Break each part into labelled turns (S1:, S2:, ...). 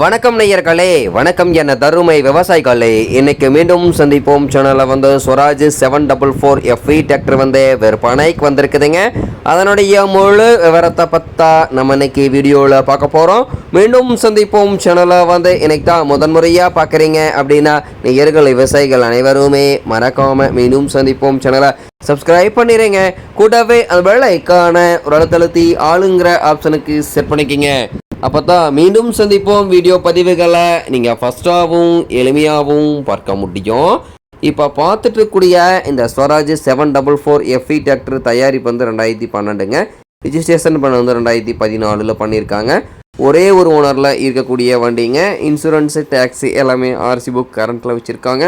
S1: வணக்கம் நேயர்களே வணக்கம் என தருமை விவசாயிகளே. இன்னைக்கு மீண்டும் சந்திப்போம். சேனலில் வந்து Swaraj seven double four FE tractor வந்து விற்பனைக்கு வந்திருக்குதுங்க. அதனுடைய முழு விவரத்தை பற்றா நம்ம இன்னைக்கு வீடியோவில் பார்க்க போகிறோம் மீண்டும் சந்திப்போம். சேனலை வந்து இன்னைக்கு தான் முதன்முறையாக பார்க்குறீங்க அப்படின்னா நேயர்கள் விவசாயிகள் அனைவருமே மறக்காமல் மீண்டும் சந்திப்போம். சேனலை சப்ஸ்கிரைப் பண்ணிடுங்க கூடவே அந்த வெள்ளைக்கான ஒரு அழுத்தழுத்தி ஆளுங்கிற ஆப்ஷனுக்கு செட் பண்ணிக்கிங்க. அப்போ தான் மீண்டும் சந்திப்போம் வீடியோ பதிவுகளை. நீங்கள் ஃபஸ்ட்டாகவும் எளிமையாகவும் பார்க்க முடியும். இப்போ பார்த்துட்டு இருக்கக்கூடிய இந்த Swaraj seven double four FE tractor தயாரிப்பு வந்து ரெண்டாயிரத்தி பன்னெண்டுங்க. ரிஜிஸ்ட்ரேஷன் பண்ண வந்து ரெண்டாயிரத்தி பதினாலில் பண்ணியிருக்காங்க. ஒரே ஒரு ஓனரில் இருக்கக்கூடிய வண்டிங்க. இன்சூரன்ஸு டேக்ஸி எல்லாமே ஆர்சி புக் கரண்ட்டில் வச்சுருக்காங்க.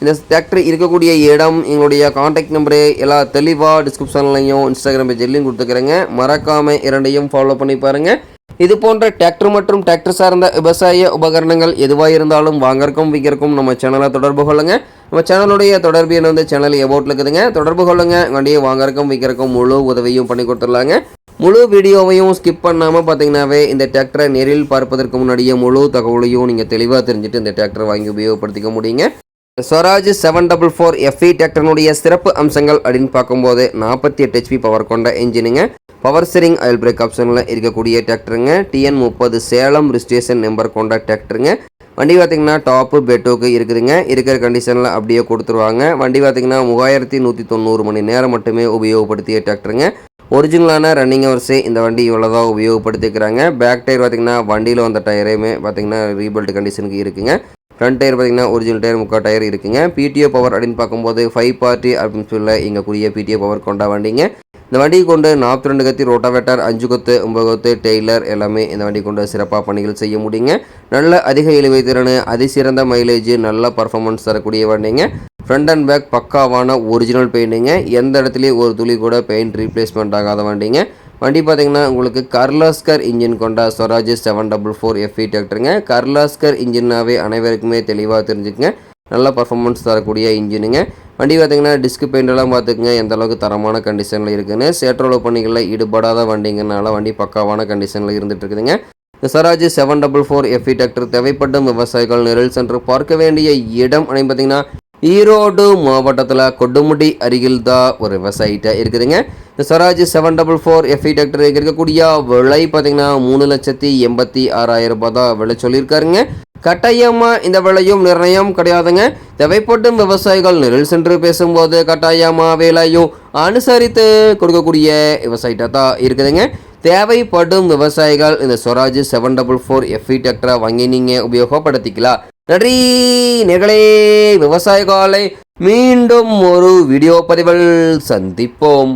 S1: இந்த டிராக்டர் இருக்கக்கூடிய இடம் எங்களுடைய காண்டாக்ட் நம்பரு எல்லா தெளிவாக டிஸ்கிரிப்ஷன்லையும் இன்ஸ்டாகிராம் பேஜ்லையும் கொடுத்துக்கிறேங்க. மறக்காமல் இரண்டையும் ஃபாலோ பண்ணி பாருங்கள் இது போன்ற டிராக்டர் மற்றும் டிராக்டர் சார்ந்த விவசாய உபகரணங்கள் எதுவாக இருந்தாலும் வாங்கறக்கும் விற்கிறக்கும் நம்ம சேனலை தொடர்பு கொள்ளுங்க. நம்ம சேனலுடைய தொடர்பு என்ன வந்து சேனல் எபோட்டில் இருக்குதுங்க. தொடர்பு கொள்ளுங்க. வண்டியை வாங்கறக்கும் விற்கிறக்கும் முழு உதவியும் பண்ணி கொடுத்துடலாங்க. முழு வீடியோவையும் ஸ்கிப் பண்ணாமல் பார்த்தீங்கன்னாவே இந்த டிராக்டரை நேரில் பார்ப்பதற்கு முன்னாடியே முழு தகவலையும் நீங்கள் தெளிவாக தெரிஞ்சுட்டு இந்த டிராக்டரை வாங்கி உபயோகப்படுத்திக்க முடியுங்க. Swaraj seven double four FE டிராக்டர்னுடைய சிறப்பு அம்சங்கள் அப்படின்னு பார்க்கும்போது நாற்பத்தி எட்டு ஹெச்பி பவர் கொண்ட இன்ஜினுங்க பவர் ஸ்டீரிங் ஆயில் பிரேக் ஆப்ஷனில் இருக்கக்கூடிய டிராக்டருங்க. டிஎன் முப்பது சேலம் ரிஜிஸ்ட்ரேஷன் நம்பர் கொண்ட டிராக்டருங்க. வண்டி பார்த்தீங்கன்னா டாப்பு பெட்டோக்கு இருக்குதுங்க. இருக்கிற கண்டிஷனில் அப்படியே கொடுத்துருவாங்க. வண்டி பார்த்தீங்கன்னா மூவாயிரத்தி நூற்றி தொண்ணூறு மணி நேரம் மட்டுமே உபயோகப்படுத்திய டிராக்டருங்க. ஒரிஜினலான ரன்னிங் ஹவர்ஸே இந்த வண்டி இவ்வளோ தான் உபயோகப்படுத்திக்கிறாங்க. பேக் டயர் பார்த்தீங்கன்னா வண்டியில் வந்த டயரையுமே பார்த்தீங்கன்னா ரீபில்ட் கண்டிஷனுக்கு இருக்குங்க. ஃப்ரண்ட் டயர் பார்த்தீங்கன்னா ஒரிஜினல் டயர் முக்கால் டயர் இருக்குங்க. பிடிஓ பவர் அப்படின்னு பார்க்கும்போது ஃபைவ் பார்ட்டி அப்படின்னு சொல்ல இங்கே கூடிய பிடிஓ பவர் கொண்டா வண்டிங்க. இந்த வண்டியை கொண்டு நாற்பத்தி ரெண்டு கத்தி ரோட்டாவேட்டர் அஞ்சு கொத்து ஒம்பது கொத்து டெய்லர் எல்லாமே இந்த வண்டி கொண்டு சிறப்பாக பணிகள் செய்ய முடியுங்க. நல்ல அதிக இழுவை திறன் அதிசிறந்த மைலேஜ் நல்ல பர்ஃபார்மன்ஸ் தரக்கூடிய வண்டிங்க. ஃப்ரண்ட் அண்ட் பேக் பக்காவான ஒரிஜினல் பெயிண்டிங்க எந்த இடத்துலையும் ஒரு துளி கூட பெயிண்ட் ரீப்ளேஸ்மெண்ட் ஆகாத வண்டிங்க. வண்டி பார்த்தீங்கன்னா உங்களுக்கு கர்லாஸ்கர் இன்ஜின் கொண்ட Swaraj seven double four FE டிராக்டருங்க Kirloskar இன்ஜின்னாவே அனைவருக்குமே தெளிவாக தெரிஞ்சுக்குங்க. நல்ல பர்ஃபார்மன்ஸ் தரக்கூடிய இன்ஜினுங்க. வண்டி பார்த்தீங்கன்னா டிஸ்க் பெயிண்டெல்லாம் பார்த்துக்குங்க. எந்த அளவுக்கு தரமான கண்டிஷனில் இருக்குதுன்னு சேற்றளவு பணிகளில் ஈடுபடாத வண்டிங்கனால வண்டி பக்காவான கண்டிஷனில் இருந்துட்டு இருக்குதுங்க. இந்த Swaraj seven double four FE tractor தேவைப்படும் விவசாயிகள் நிரல் சென்று பார்க்க வேண்டிய இடம் அப்படின்னு பார்த்தீங்கன்னா ஈரோடு மாவட்டத்தில் கொடுமுடி அருகில் தான் ஒரு விவசாயிட்ட இருக்குதுங்க. இந்த Swaraj seven double four FE tractor இருக்கக்கூடிய விலை பார்த்தீங்கன்னா மூணு லட்சத்தி எண்பத்தி ஆறாயிரம் ரூபாய் தான் விலை சொல்லியிருக்காருங்க. கட்டாயமாக இந்த விலையும் நிர்ணயம் கிடையாதுங்க. தேவைப்படும் விவசாயிகள் நிழல் சென்று பேசும்போது கட்டாயமாக விலையும் அனுசரித்து கொடுக்கக்கூடிய விவசாயிட்ட தான் இருக்குதுங்க. தேவைப்படும் விவசாயிகள் இந்த Swaraj seven double four FE டிராக்டரை வாங்கி நீங்கள் உபயோகப்படுத்திக்கலாம். நன்றி. நேர்களே காலை மீண்டும் ஒரு வீடியோ பதிவில் சந்திப்போம்.